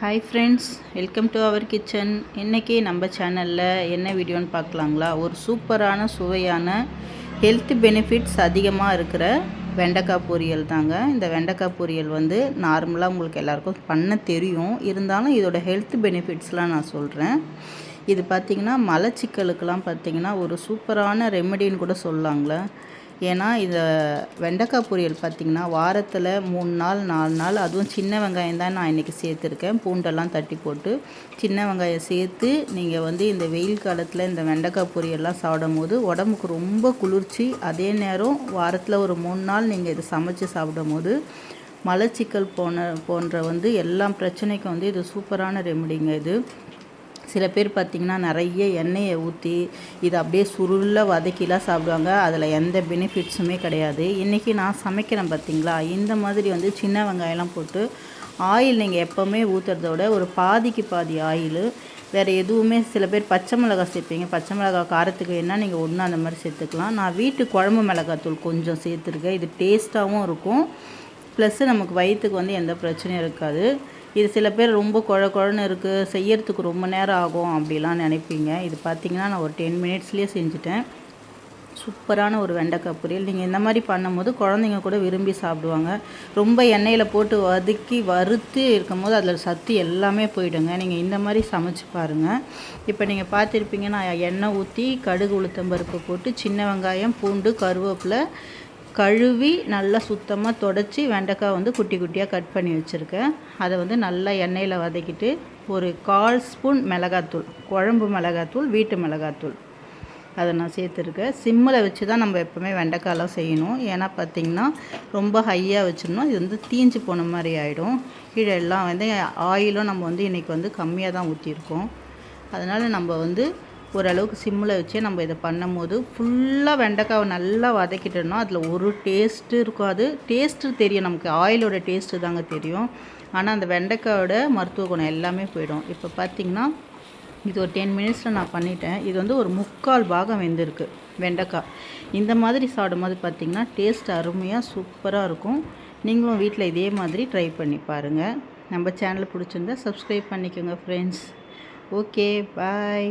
Hi friends welcome to our kitchen இன்றைக்கி நம்ம சேனலில் என்ன வீடியோன்னு பார்க்கலாங்களா? ஒரு சூப்பரான சுவையான ஹெல்த் பெனிஃபிட்ஸ் அதிகமாக இருக்கிற வெண்டைக்காய் பொரியல் தாங்க. இந்த வெண்டைக்காய் பொரியல் வந்து நார்மலாக உங்களுக்கு எல்லாருக்கும் பண்ண தெரியும். இருந்தாலும் இதோட ஹெல்த் பெனிஃபிட்ஸ்லாம் நான் சொல்கிறேன் இது பார்த்திங்கன்னா மலச்சிக்கலுக்கெலாம் பார்த்திங்கன்னா ஒரு சூப்பரான ரெமெடின்னு கூட சொல்லலாங்களே. ஏன்னா இந்த வெண்டைக்காய் பொரியல் பார்த்திங்கன்னா வாரத்தில் மூணு நாள் நாலு நாள் அதுவும் சின்ன வெங்காயம் தான் நான் இன்றைக்கி சேர்த்துருக்கேன். பூண்டெல்லாம் தட்டி போட்டு சின்ன வெங்காயம் சேர்த்து நீங்கள் வந்து இந்த வெயில் காலத்தில் இந்த வெண்டைக்காய் பொரியல்லாம் சாப்பிடும் போது உடம்புக்கு ரொம்ப குளிர்ச்சி. அதே நேரம் வாரத்தில் ஒரு மூணு நாள் நீங்கள் இதை சமைச்சு சாப்பிடும் போது மலச்சிக்கல் போன போன்ற வந்து எல்லா பிரச்சனைக்கும் வந்து இது சூப்பரான ரெமடிங்க இது. சில பேர் பார்த்திங்கன்னா நிறைய எண்ணெயை ஊற்றி இதை அப்படியே சுருளில் வதக்கிலாம் சாப்பிடுவாங்க. அதில் எந்த பெனிஃபிட்ஸுமே கிடையாது. இன்றைக்கி நான் சமைக்கிறேன் பார்த்திங்களா? இந்த மாதிரி வந்து சின்ன வெங்காயம்லாம் போட்டு ஆயில் நீங்கள் எப்போவுமே ஊற்றுறத விட ஒரு பாதிக்கு பாதி ஆயில் வேறு எதுவுமே சில பேர் பச்சை மிளகாய் சேர்ப்பீங்க. பச்சை மிளகாய் காரத்துக்கு என்ன நீங்கள் ஒன்று அந்த மாதிரி சேர்த்துக்கலாம். நான் வீட்டு குழம்பு மிளகாத்தூள் கொஞ்சம் சேர்த்துருக்கேன். இது டேஸ்ட்டாகவும் இருக்கும். ப்ளஸ்ஸு நமக்கு வயிற்றுக்கு வந்து எந்த பிரச்சனையும் இருக்காது. இது சில பேர் ரொம்ப குழ குழன்னு இருக்குது செய்யறதுக்கு ரொம்ப நேரம் ஆகும் அப்படிலாம் நினைப்பீங்க. இது பார்த்திங்கன்னா நான் ஒரு டென் மினிட்ஸ்லேயே செஞ்சுட்டேன். சூப்பரான ஒரு வெண்டைக்காய் பொரியல். நீங்கள் இந்த மாதிரி பண்ணும்போது குழந்தைங்க கூட விரும்பி சாப்பிடுவாங்க. ரொம்ப எண்ணெயில் போட்டு வதக்கி வறுத்து இருக்கும் போது அதில் சத்து எல்லாமே போயிடுங்க. நீங்கள் இந்த மாதிரி சமைச்சு பாருங்கள் இப்போ நீங்கள் பார்த்துருப்பீங்க நான் எண்ணெய் ஊற்றி கடுகு உளுத்தம்பருப்பு போட்டு சின்ன வெங்காயம் பூண்டு கருவேப்பிலை கழுவி நல்லா சுத்தமாக தொடச்சி வெண்டைக்காய் வந்து குட்டி குட்டியாக கட் பண்ணி வச்சுருக்கேன். அதை வந்து நல்லா எண்ணெயில் வதக்கிட்டு ஒரு கால் ஸ்பூன் மிளகாத்தூள் குழம்பு மிளகாத்தூள் வீட்டு மிளகாத்தூள். அதை நான் சேர்த்துருக்கேன். சிம்மில் வச்சு தான் நம்ம எப்போவுமே வெண்டைக்காயெலாம் செய்யணும். ஏன்னா பார்த்திங்கன்னா ரொம்ப ஹையாக வச்சிடணும் இது வந்து தீஞ்சு போன மாதிரி ஆகிடும் கீழே எல்லாம் வந்து ஆயிலும் நம்ம வந்து இன்றைக்கி வந்து கம்மியாக தான் ஊற்றிருக்கோம் அதனால் நம்ம வந்து ஓரளவுக்கு சிம்மில் வச்சே நம்ம இதை பண்ணும் போது ஃபுல்லாக வெண்டைக்காவை நல்லா வதக்கிட்டோம்னா அதில் ஒரு டேஸ்ட்டு இருக்கும். அது டேஸ்ட்டு தெரியும். நமக்கு ஆயிலோட டேஸ்ட்டு தாங்க தெரியும். ஆனால் அந்த வெண்டைக்காயோட மருத்துவ குணம் எல்லாமே போயிடும். இப்போ பார்த்திங்கன்னா இது ஒரு டென் மினிட்ஸில் நான் பண்ணிட்டேன். இது வந்து ஒரு முக்கால் பாகம் வெந்திருக்கு வெண்டைக்காய் இந்த மாதிரி சாப்பிடும் போது பார்த்திங்கன்னா டேஸ்ட் அருமையாக சூப்பராக இருக்கும். நீங்களும் வீட்டில் இதே மாதிரி ட்ரை பண்ணி பாருங்கள் நம்ம சேனல் பிடிச்சிருந்தா சப்ஸ்கிரைப் பண்ணிக்கோங்க ஃப்ரெண்ட்ஸ் ஓகே பாய்